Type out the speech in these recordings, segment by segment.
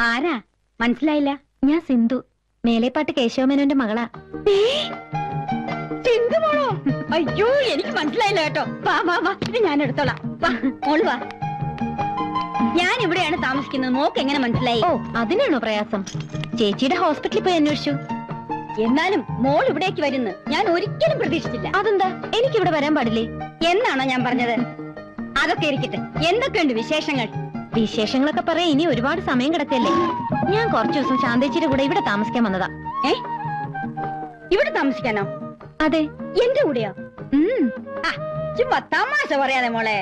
ആരാ? മനസ്സിലായില്ല. ഞാൻ സിന്ധു. മേലേപ്പാട്ട് കേശവമേനോന്റെ മകളാ. സിന്ധു മോളോ? അയ്യോ എനിക്ക് മനസ്സിലായില്ല കേട്ടോ. വാ വാ വാ. ഇത് ഞാൻ എടുത്തോളാം. വാ വാ. ഞാൻ ഇവിടെയാണ് താമസിക്കുന്നത്. മോക്ക് എങ്ങനെ മനസ്സിലായി? ഓ അതിനാണോ പ്രയാസം? ചേച്ചിയുടെ ഹോസ്പിറ്റലിൽ പോയി അന്വേഷിച്ചു. എന്നാലും മോൾ ഇവിടേക്ക് വരുന്നു ഞാൻ ഒരിക്കലും പ്രതീക്ഷിച്ചില്ല. അതെന്താ? എനിക്കിവിടെ വരാൻ പാടില്ലേ? എന്നാണോ ഞാൻ പറഞ്ഞത്? അതൊക്കെ ഇരിക്കട്ടെ. എന്തൊക്കെയുണ്ട് വിശേഷങ്ങൾ? വിശേഷങ്ങളൊക്കെ പറയാൻ ഇനി ഒരുപാട് സമയം കിടക്കല്ലേ? ഞാൻ കുറച്ചു ദിവസം ശാന്തേച്ചിയുടെ കൂടെ ഇവിടെ താമസിക്കാൻ വന്നതാ. ഏ? ഇവിടെ താമസിക്കാനോ? അതെ. എന്റെ കൂടെയോ? ചുമ്മാ തമാശ പറയാതെ മോളെ.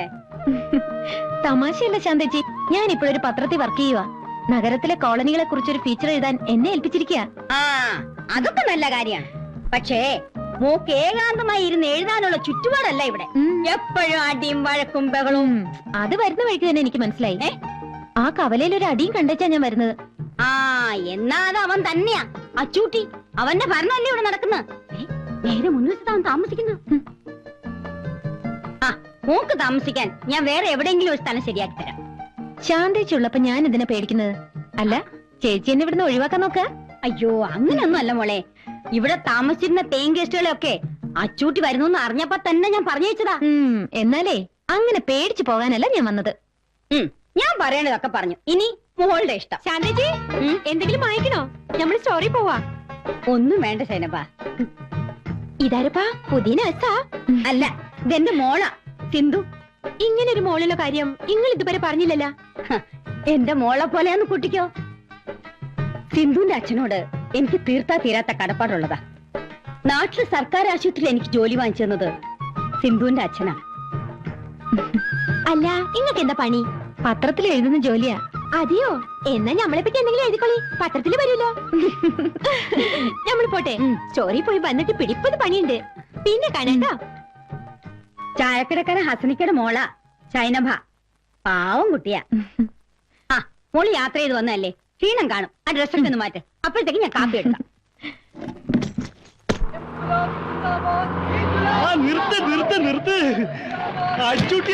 തമാശയല്ല ശാന്തേച്ചി. ഞാൻ ഇപ്പോഴൊരു പത്രത്തിൽ വർക്ക് ചെയ്യുക നഗരത്തിലെ കോളനികളെ കുറിച്ചൊരു ഫീച്ചർ എഴുതാൻ എന്നെ ഏൽപ്പിച്ചിരിക്കുക ആ അതൊക്കെ നല്ല കാര്യമാണ് പക്ഷേ മോക്ക് ഏകാന്തമായി ഇരുന്ന് എഴുതാനുള്ള ചുറ്റുപാടല്ല ഇവിടെ. എപ്പോഴും അടിയും വഴക്കും ബഹളവും അത് വരുന്ന വഴിക്ക് തന്നെ എനിക്ക് മനസ്സിലായി. ഏ? ആ കവലയിൽ ഒരു അടിയും കണ്ടേച്ചാ ഞാൻ വരുന്നത്. ആ എന്നാ അത് അവൻ തന്നെയാ. അച്ചൂട്ടി അവന്റെ ഭരണമല്ലേ ഇവിടെ നടക്കുന്നത് നേരെ മുൻവശത്ത് അവൻ താമസിക്കുന്നു. ആ മൂക്ക് താമസിക്കാൻ ഞാൻ വേറെ എവിടെയെങ്കിലും ഒരു സ്ഥലം ശരിയാക്കി തരാം. ശാന്തേച്ചി ഉള്ളപ്പോ ഞാൻ ഇതിനെ പേടിക്കുന്നത്. അല്ല ചേച്ചി എന്നെ ഇവിടുന്ന് ഒഴിവാക്കാൻ നോക്ക? അയ്യോ അങ്ങനെയൊന്നും അല്ല മോളെ. ഇവിടെ താമസിച്ചിരുന്ന തേൻ ഗസ്റ്റുകളെയൊക്കെ അച്ചൂട്ടി വരുന്നു എന്ന് അറിഞ്ഞപ്പോ തന്നെ ഞാൻ പറഞ്ഞു വെച്ചതാ എന്നാലേ അങ്ങനെ പേടിച്ചു പോകാനല്ല ഞാൻ വന്നത്. ഉം, ഞാൻ പറയണതൊക്കെ പറഞ്ഞു. ഇനി മോളുടെ ഇഷ്ടം. ശാന്തജി എന്തെങ്കിലും വായിക്കണോ നമ്മൾ സ്റ്റോറി പോവാ. ഒന്നും വേണ്ട സൈനബ. ഇതാരപ്പാ? പുതിയ നഴ്സാ? അല്ല ഇതെന്റെ മോളാ സിന്ധു. ഇങ്ങനെ ഒരു മോളുള്ള കാര്യം നിങ്ങൾ ഇതുവരെ പറഞ്ഞില്ലല്ല. എന്റെ മോളെ പോലെയാന്ന് കുട്ടിക്കോ. സിന്ധുവിന്റെ അച്ഛനോട് എനിക്ക് തീർത്താ തീരാത്ത കടപ്പാടുള്ളതാ. നാട്ടിലെ സർക്കാർ ആശുപത്രിയിൽ എനിക്ക് ജോലി വാങ്ങിച്ചു തന്നത് സിന്ധുവിന്റെ അച്ഛനാ. അല്ല നിങ്ങൾക്ക് എന്താ പണി? പത്രത്തിൽ എഴുതുന്ന ജോലിയാ. അതെയോ? എന്നാ ഞമ്മളെപ്പറ്റി പറ്റി എന്തെങ്കിലും എഴുതിക്കോളി. പത്രത്തിൽ വരുമല്ലോ. നമ്മൾ പോട്ടെ. ചോറി പോയി വന്നിട്ട് പിടിപ്പത് പണിയുണ്ട്. പിന്നെ കാണണ്ട ചായക്കടക്കാരൻ ഹസനിക്കയുടെ മോള. ചൈനഭ. പാവം കുട്ടിയാ. ആ മോൾ യാത്ര ചെയ്ത് വന്നതല്ലേ? ക്ഷീണം കാണും. ആ ഡ്രസ്സൊക്കെ ഒന്ന് മാറ്റ്. അപ്പോഴത്തേക്ക് ഞാൻ കാപ്പി എടുക്കാം. നിർത്ത് നിർത്ത് നിർത്ത്. അച്ചുട്ടി.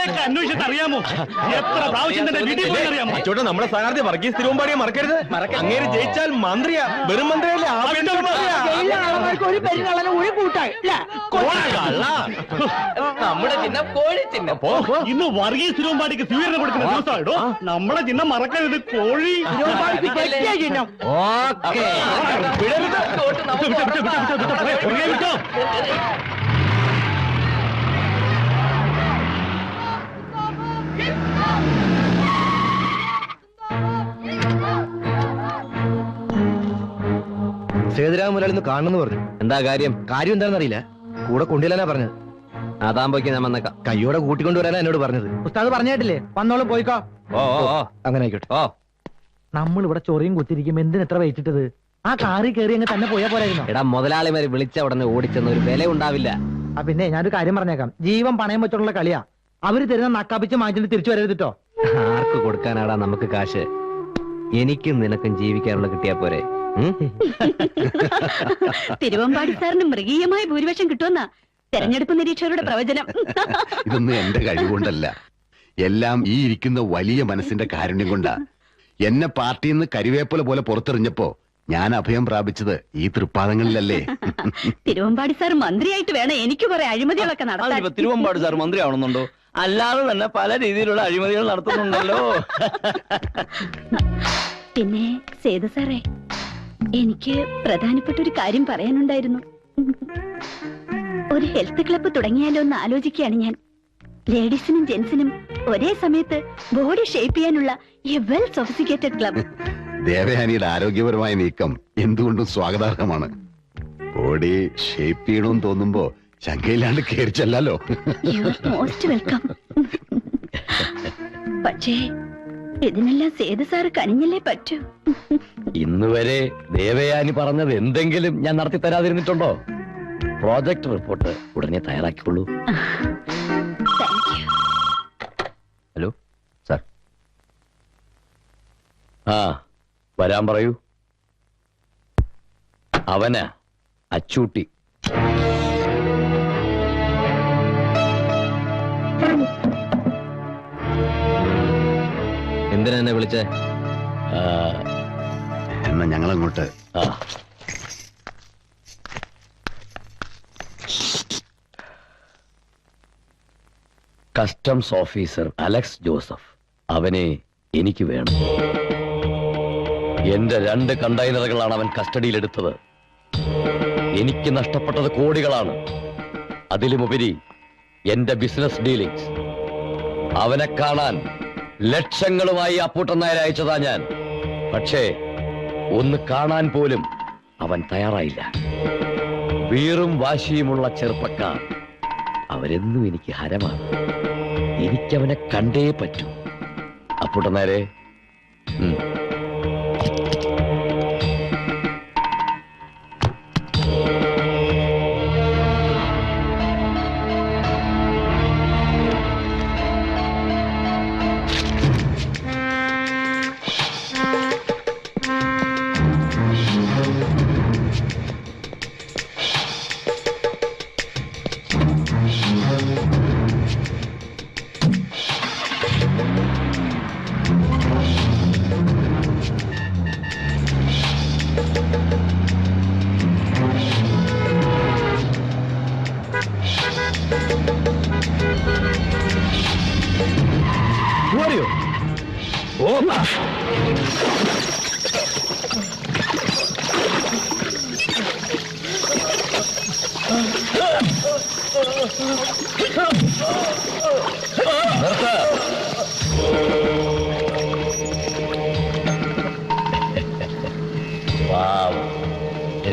എവിടെയൊക്കെ അന്വേഷിച്ചിട്ട് അറിയാമോ എത്ര പ്രാവശ്യം തന്നെ വീട്ടിൽ പോയി അറിയാമോ അച്ചോട്ടെ നമ്മുടെ സ്ഥാനാർത്ഥി വർഗീസ് തിരുവമ്പാടിയെ മറക്കരുത് അങ്ങേര് ജയിച്ചാൽ മന്ത്രിയാ വെറും മന്ത്രിയല്ലേ ആഭ്യന്തര മന്ത്രിയാ. കള്ള. നമ്മുടെ ചിഹ്നം കോഴി ചിഹ്നം. ഇന്ന് വർഗീസ് തിരുവമ്പാടിക്ക് സ്വീകരണം കൊടുക്കുന്ന ദിവസമായിട്ടോ നമ്മളെ ചിഹ്നം മറക്കരുത് കോഴി ഓക്കേ. വിടരുത്. വിട്ടോ വിട്ടോ, വിട്ടോ, വിട്ടോ, വിട്ടോ, വിട്ടോ, വിട്ടോ, പുറകെ വിട്ടോ. സേതുരാമ മുതലാളിന്ന് കാണണമെന്ന് പറഞ്ഞു. എന്താ കാര്യം? കാര്യം എന്താണെന്ന് അറിയില്ല. കൂടെ കൊണ്ടുവരാനാ പറഞ്ഞത്. അതാകുമ്പോഴേക്ക് ഞാൻ വന്നേക്കാം. കയ്യോടെ കൂട്ടിക്കൊണ്ടുവരാനാ എന്നോട് പറഞ്ഞത്. ഉസ്താദ് പറഞ്ഞിട്ടില്ലേ വന്നോളും പോയിക്കോ. ഓ ഓ ഓ. അങ്ങനെ ആയിക്കോട്ടെ. ഓ. നമ്മൾ ഇവിടെ ചൊറിയും കുത്തിരിക്കും എന്തിന് എത്ര വെയിറ്റിട്ടത്? ആ കാറി കയറി അങ്ങ് തന്നെ പോയാ പോരായിരുന്നോ. എടാ മുതലാളിമാര് വിളിച്ച ഉടനെ ഓടിച്ചെന്ന് ഒരു വില ഉണ്ടാവില്ല. ആ പിന്നെ ഞാനൊരു കാര്യം പറഞ്ഞേക്കാം. ജീവൻ പണയം വെച്ചോണ്ടുള്ള കളിയാ. അവർ തരുന്ന നക്കാപ്പിച്ച് മാറ്റിട്ട് തിരിച്ചു വരരുതിട്ടോ ആർക്ക് കൊടുക്കാനാടാ നമുക്ക് കാശ്? എനിക്കും നിനക്കും ജീവിക്കാനുള്ള കിട്ടിയാ പോരെ? തിരുവമ്പാടി സാറിന് മൃഗീയമായ ഭൂരിപക്ഷം കിട്ടുമെന്നാ തെരഞ്ഞെടുപ്പ് നിരീക്ഷകരുടെ പ്രവചനം. ഇതൊന്നും എന്റെ കഴിവുകൊണ്ടല്ല. എല്ലാം ഈ ഇരിക്കുന്ന വലിയ മനസ്സിന്റെ കാരുണ്യം കൊണ്ടാ. എന്നെ പാർട്ടിയിൽ നിന്ന് കരുവേപ്പല പോലെ പുറത്തെറിഞ്ഞപ്പോ ഞാൻ അഭയം പ്രാപിച്ചത് ഈ തൃപ്പാദങ്ങളിലല്ലേ. തിരുവമ്പാടി സാർ മന്ത്രിയായിട്ട് വേണം. എനിക്ക് കുറെ അഴിമതികളൊക്കെ നടത്താൻ. തിരുവമ്പാടി തിരുവമ്പാട് സാർ മന്ത്രി ആവണമെന്നുണ്ടോ അല്ലാതെ തന്നെ പല രീതിയിലുള്ള അഴിമതികൾ നടത്തുന്നുണ്ടല്ലോ. പിന്നെ സേതു സാറേ എനിക്ക് പ്രധാനപ്പെട്ട ഒരു കാര്യം പറയാനുണ്ടായിരുന്നു. ഒരു ഹെൽത്ത് ക്ലബ്ബ് തുടങ്ങിയാലോ എന്ന് ആലോചിക്കുകയാണ് ഞാൻ. ലേഡീസിനും ജെന്റ്സിനും ഒരേ സമയത്ത് ബോഡി ഷേപ്പ് ചെയ്യാനുള്ള എ വെൽ സൊഫിസിക്കേറ്റഡ് ക്ലബ് ദേവയാനിയുടെ ആരോഗ്യപരമായ നീക്കം എന്തുകൊണ്ടും സ്വാഗതാർഹമാണ്. ബോഡി ഷേപ്പ് ചെയ്യണമെന്ന് തോന്നുമ്പോ ശങ്കയില്ലാണ്ട് കേറിച്ചല്ലോ മോസ്റ്റ് വെൽക്കം പക്ഷേ ഇതിനെല്ലാം സേതു സാറ് കനിഞ്ഞല്ലേ പറ്റൂ. ഇന്ന് വരെ ദേവയാനി പറഞ്ഞത് എന്തെങ്കിലും ഞാൻ നടത്തി തരാതിരുന്നിട്ടുണ്ടോ? പ്രോജക്ട് റിപ്പോർട്ട് ഉടനെ തയ്യാറാക്കിക്കൊള്ളൂ. ഹലോ സാർ ആ വരാൻ പറയൂ. അവനാ അച്ചൂട്ടി. എന്തിനാ എന്നെ വിളിച്ചേ? എന്നാ ഞങ്ങളങ്ങോട്ട്. ആ. കസ്റ്റംസ് ഓഫീസർ അലക്സ് ജോസഫ് അവനെ എനിക്ക് വേണം. എന്റെ രണ്ട് കണ്ടെയ്നറുകളാണ് അവൻ കസ്റ്റഡിയിലെടുത്തത്. എനിക്ക് നഷ്ടപ്പെട്ടത് കോടികളാണ്. അതിലുമുപരി എന്റെ ബിസിനസ് ഡീലിംഗ്സ് അവനെ കാണാൻ ലക്ഷങ്ങളുമായി അപ്പൂട്ടൻ നായർ അയച്ചതാ ഞാൻ. പക്ഷേ ഒന്ന് കാണാൻ പോലും അവൻ തയ്യാറായില്ല. വീറും വാശിയുമുള്ള ചെറുപ്പക്കാർ അവരെന്നും എനിക്ക് ഹരമാണ്. എനിക്കവനെ കണ്ടേ പറ്റൂ. അപ്പൂട്ടൻ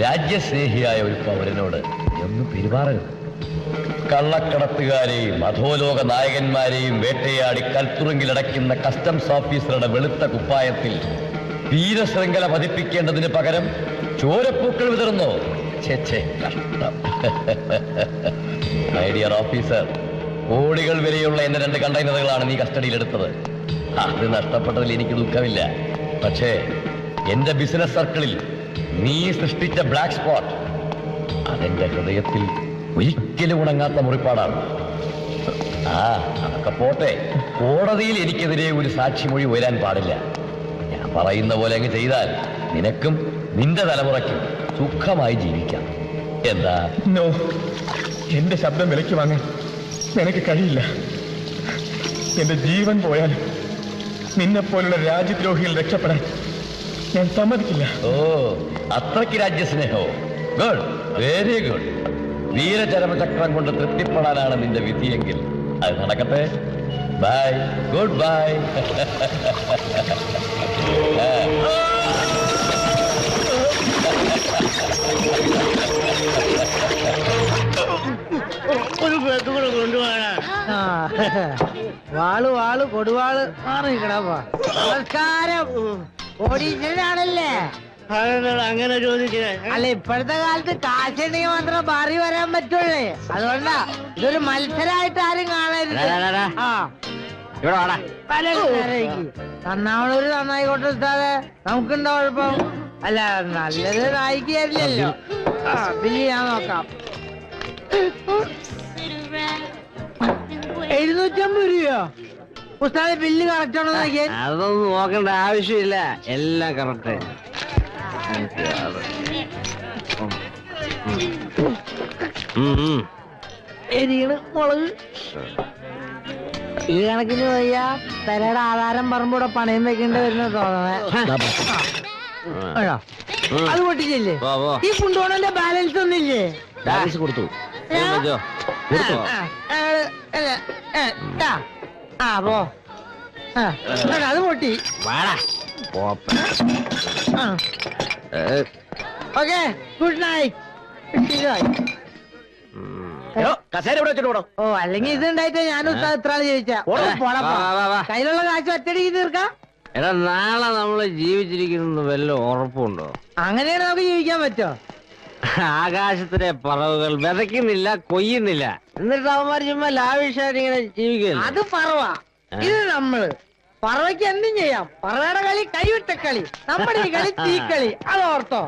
രാജ്യസ്നേഹിയായ ഒരു പൗരനോട് എന്ന് പെരുമാറരുത്. കള്ളക്കടത്തുകാരെയും അധോലോക നായകന്മാരെയും വേട്ടയാടി കൽത്തുറുങ്കിലടയ്ക്കുന്ന കസ്റ്റംസ് ഓഫീസറുടെ വെളുത്ത കുപ്പായത്തിൽ വീരശൃംഖല പതിപ്പിക്കേണ്ടതിന് പകരം ചോരപ്പൂക്കൾ വിതറുന്നു. ചേ കഷ്ടം. മൈ ഡിയർ ഓഫീസർ കോടികൾ വിലയുള്ള എന്റെ രണ്ട് കണ്ടെയ്നറുകളാണ് നീ കസ്റ്റഡിയിൽ കസ്റ്റഡിയിലെടുത്തത് അത് നഷ്ടപ്പെട്ടതിൽ എനിക്ക് ദുഃഖമില്ല. പക്ഷേ എന്റെ ബിസിനസ് സർക്കിളിൽ നീ സൃഷ്ടിച്ച ബ്ലാക്ക് സ്പോട്ട് അതെന്റെ ഹൃദയത്തിൽ ഒരിക്കലും ഉണങ്ങാത്ത മുറിപ്പാടാണ്. ആ അതൊക്കെ പോട്ടെ. കോടതിയിൽ എനിക്കെതിരെ ഒരു സാക്ഷിമൊഴി ഉയരാൻ പാടില്ല. ഞാൻ പറയുന്ന പോലെ അങ്ങ് ചെയ്താൽ നിനക്കും നിന്റെ തലമുറയ്ക്കും സുഖമായി ജീവിക്കാം. എന്താ? എന്റെ ശബ്ദം വിലയ്ക്ക് വാങ്ങാൻ നിനക്ക് കഴിയില്ല. എന്റെ ജീവൻ പോയാലും നിന്നെപ്പോലുള്ള രാജ്യദ്രോഹികൾ രക്ഷപ്പെടാൻ ഞാൻ സമ്മതിക്കില്ല. ഓ അത്രയ്ക്ക് രാജ്യസ്നേഹോ ഗുഡ് വെരി ഗുഡ്. വീരചരമചക്രം കൊണ്ട് തൃപ്തിപ്പെടാനാണ് നിന്റെ വിധിയെങ്കിൽ അത് നടക്കട്ടെ. Bye good bye. ആ, വാൾ വാൾ കൊടുവാൾ. മാറി കിടപ്പാ നമസ്കാരം. ഓടീച്ചനാണല്ലേ അങ്ങനെ ചോദിക്കേ അല്ല ഇപ്പോഴത്തെ കാലത്ത് കാശുണ്ടെങ്കിൽ മാത്രം മാറി വരാൻ പറ്റുള്ളേ. അതുകൊണ്ടാ ഇതൊരു മത്സരമായിട്ട് ആരും കാണരുത്. ആ. നന്നാവണൊരു നന്നായിക്കോട്ടെ ഉസ്താദെ. നമുക്കുണ്ടോ കുഴപ്പം? അല്ല നല്ലത് നായിക്ക് തരില്ലല്ലോ ആ ബില്ല് ഞാൻ നോക്കാം. എഴുന്നൂറ്റമ്പത് രൂപയോ? ഉസ്താദ് ബില്ല് കറക്റ്റ് ആണോ നോക്കിയാൽ അതൊന്നും നോക്കേണ്ട ആവശ്യമില്ല. എല്ലാം കറക്റ്റ് എരിയണ് മുളക്. ഈ കണക്കിന് വയ്യ പെരയുടെ ആധാരം പറമ്പൂടെ പണയം വെക്കേണ്ടി വരുന്ന തോന്നണേ? അത് പൊട്ടിച്ചില്ലേ? ഈ കുണ്ടോണന്റെ ബാലൻസ് ഒന്നില്ലേ? ബാലൻസ് കൊടുത്തു. കൊടുത്തോ? ആ, പോ. അത് പൊട്ടി. വാടാ. Okay good night. കസേര ഇവിടെ വെച്ചിട്ട്. ഓ അല്ലെങ്കിൽ ഇത് ഉണ്ടായിട്ട് ഞാൻ ഇത്ര ആൾ ചോദിച്ചാ. കയ്യിലുള്ള കാശ് ഒറ്റടിക്ക് തീർക്കാം? എടാ നാളെ നമ്മൾ ജീവിച്ചിരിക്കുന്നത് വല്ല ഉറപ്പുണ്ടോ? അങ്ങനെയാണ് നമുക്ക് ജീവിക്കാൻ പറ്റോ? ആകാശത്തിലെ പറവുകൾ വിതയ്ക്കുന്നില്ല കൊയ്യുന്നില്ല. എന്നിട്ട് അവന്മാർ ചുമ്മാ ലാവിഷായിട്ട് ഇങ്ങനെ ജീവിക്കുന്നു. അത് പറവ. ഇത് നമ്മൾ പറവയ്ക്ക് എന്തും ചെയ്യാം. പറവയുടെ കളി കൈവിട്ട കളി നമ്മുടെ ഈ കളി തീക്കളി. അത് ഓർത്തോ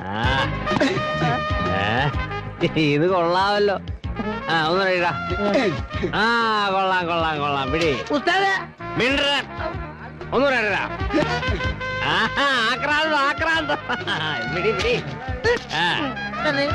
ഇത് കൊള്ളാവല്ലോ ആ ഒന്ന് ആ കൊള്ളാം കൊള്ളാം കൊള്ളാം. പിടി. ഉസ്താദെ. മിണ്ടറ ഒന്നും പറയാ ആക്രാന്തം ആക്രാന്തം പിടി പിടി ആ. തന്നെ.